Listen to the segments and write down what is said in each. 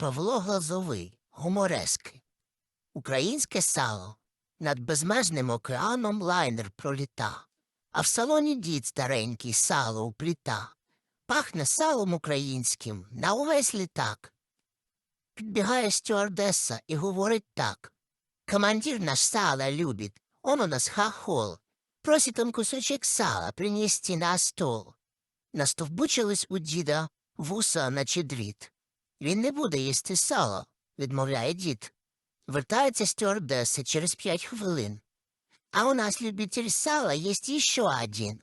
Павло Глазовий, гуморески. Українське сало. Над безмежним океаном лайнер проліта, а в салоні дід старенький сало упліта. Пахне салом українським на увесь літак. Підбігає стюардеса і говорить так. Командир наш сало любит, он у нас хахол. Просит он кусочек сала принести на стол. Настовбучились у діда вуса наче дріт. Він не буде їсти сало, відмовляє дід. Вертається стюардеса через п'ять хвилин. А у нас любитель сала есть еще один.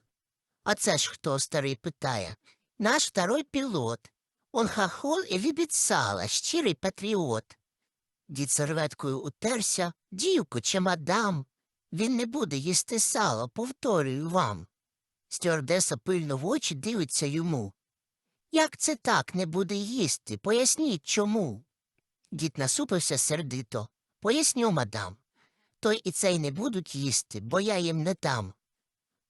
А це ж хто, старий питає? Наш второй пілот. Он хохол і любить сало, щирий патріот. Дід серветкою утерся, дівку чи мадам. Він не буде їсти сало, повторюю вам. Стюардеса пильно в очі дивиться йому. Як це так не буде їсти? Поясніть чому. Дід насупився сердито. Поясню, мадам. Той і цей не будуть їсти, бо я їм не дам.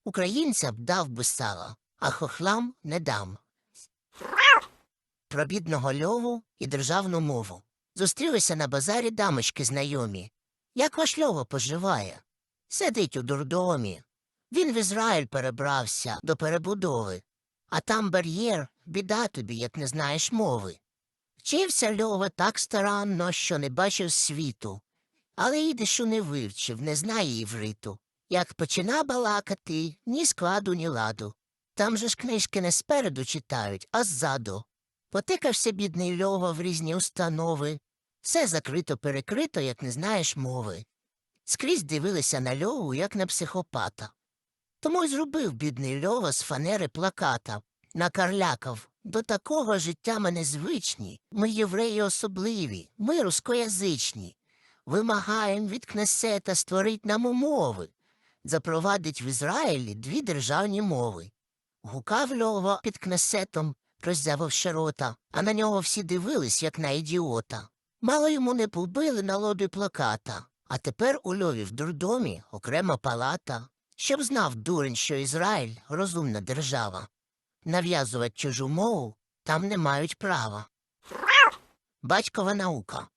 Українцям дав би сало, а хохлам не дам. Про бідного льову і державну мову. Зустрілися на базарі дамочки знайомі. Як ваш льово поживає? Сидить у дурдомі. Він в Ізраїль перебрався до перебудови, а там бар'єр, біда тобі, як не знаєш мови. Вчився Льова так старанно, що не бачив світу, але ідишу не вивчив, не знає івриту. Як почина балакати, ні складу, ні ладу. Там же ж книжки не спереду читають, а ззаду. Потикався бідний Льова в різні установи. Все закрито перекрито, як не знаєш мови. Скрізь дивилися на Льову, як на психопата. Тому й зробив бідний Льова з фанери плаката, накарлякав. До такого життя ми незвичні, ми євреї особливі, ми рускоязичні. Вимагаєм від Кнесета створить нам умови, запровадить в Ізраїлі дві державні мови. Гукав Льова під Кнесетом, роззявивши рота, а на нього всі дивились, як на ідіота. Мало йому не побили на лобі плаката, а тепер у Льові в дурдомі окрема палата, щоб знав дурень, що Ізраїль розумна держава. Нав'язувати чужу мову там не мають права. Батькова наука.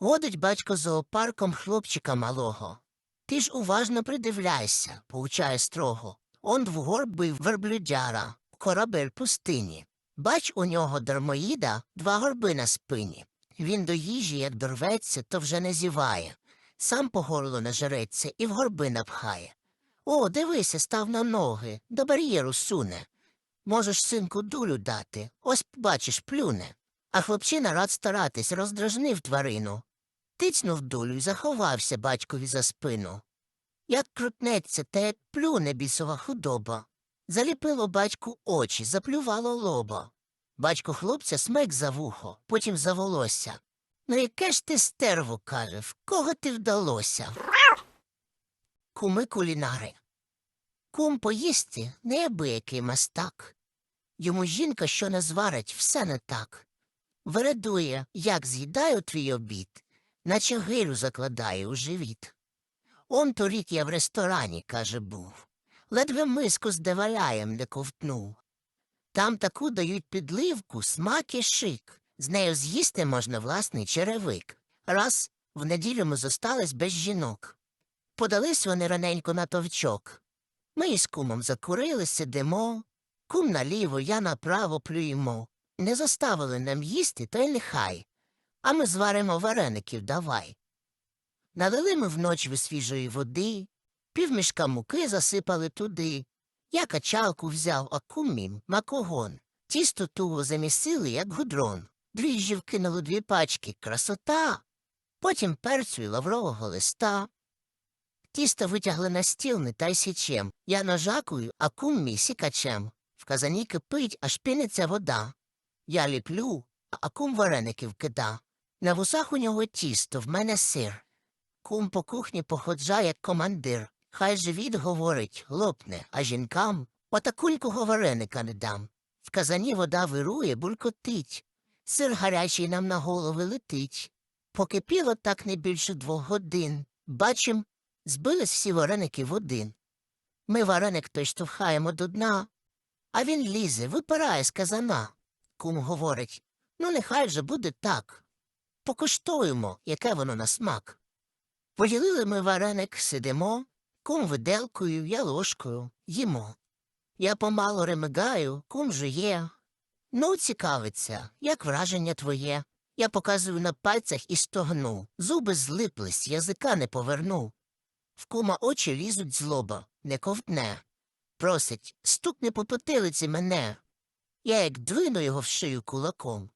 Водить батько зоопарком хлопчика малого. Ти ж уважно придивляйся, поучає строго. Он двугорбий верблюдяра, корабель пустині. Бач у нього дармоїда два горби на спині. Він до їжі, як дорветься, то вже не зіває. Сам по горлу нажереться і в горби напхає. О, дивися, став на ноги, до бар'єру суне. Можеш синку дулю дати, ось бачиш, плюне. А хлопчина рад старатись, роздражнив тварину. Тицнув дулю й заховався батькові за спину. Як крутнеться, та як плюне бісова худоба. Заліпило батьку очі, заплювало лоба. Батько хлопця смик за вухо, потім за волосся. Ну яке ж ти стерво, каже, в кого ти вдалося? Куми кулінари. Кум поїсти неабиякий мастак. Йому жінка, що не зварить, все не так. Вередує, як з'їдаю твій обід, наче гирю закладає у живіт. Он торік я в ресторані, каже, був. Ледве миску з деваляєм не ковтнув. Там таку дають підливку, смак і шик. З нею з'їсти можна власний черевик. Раз в неділю ми зостались без жінок. Подались вони раненько на товчок. Ми із кумом закурили, сидимо. Кум наліво, я направо плюємо. Не заставили нам їсти, то й нехай. А ми зваримо вареників давай. Налили ми вночі свіжої води, півмішка муки засипали туди. Я качалку взяв, а кум мім макогон. Тісто туго замісили, як гудрон. Дріжджі вкинули дві пачки красота. Потім перцю й лаврового листа. Тісто витягли на стіл не та й січем. Я ножакую, а кум мій сікачем. В казані кипить, аж піниться вода. Я ліплю, а кум вареники вкида. На вусах у нього тісто, в мене сир. Кум по кухні походжає, як командир. Хай живіт говорить, лопне, а жінкам отакулького вареника не дам. В казані вода вирує, булькотить. Сир гарячий нам на голови летить. Покипіло так не більше двох годин. Бачим, збились всі вареники в один. Ми вареник той штовхаємо до дна, а він лізе, випирає з казана. Кум говорить Ну, нехай же буде так. Покуштуємо, яке воно на смак. Поділили ми вареник, сидимо, кум виделкою, я ложкою, їмо. Я помало ремигаю, кум жує. Ну, цікавиться, як враження твоє. Я показую на пальцях і стогну. Зуби злиплись, язика не поверну. В кума очі лізуть злоба, не ковтне. Просить, стукни по потилиці мене. Я як двину його в шию кулаком.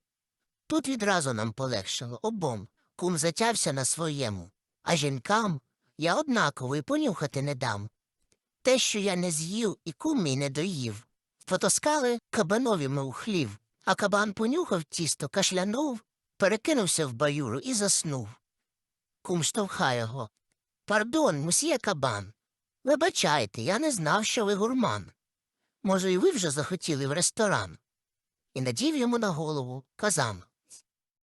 Тут відразу нам полегшало обом. Кум затявся на своєму. А жінкам я однаково й понюхати не дам. Те, що я не з'їв, і кум мій не доїв. Потоскали кабанові ми у хлів, а кабан понюхав тісто, кашлянув, перекинувся в баюру і заснув. Кум штовхає його. Пардон, мусьє кабан. Вибачайте, я не знав, що ви гурман. Може, і ви вже захотіли в ресторан? І надів йому на голову казан.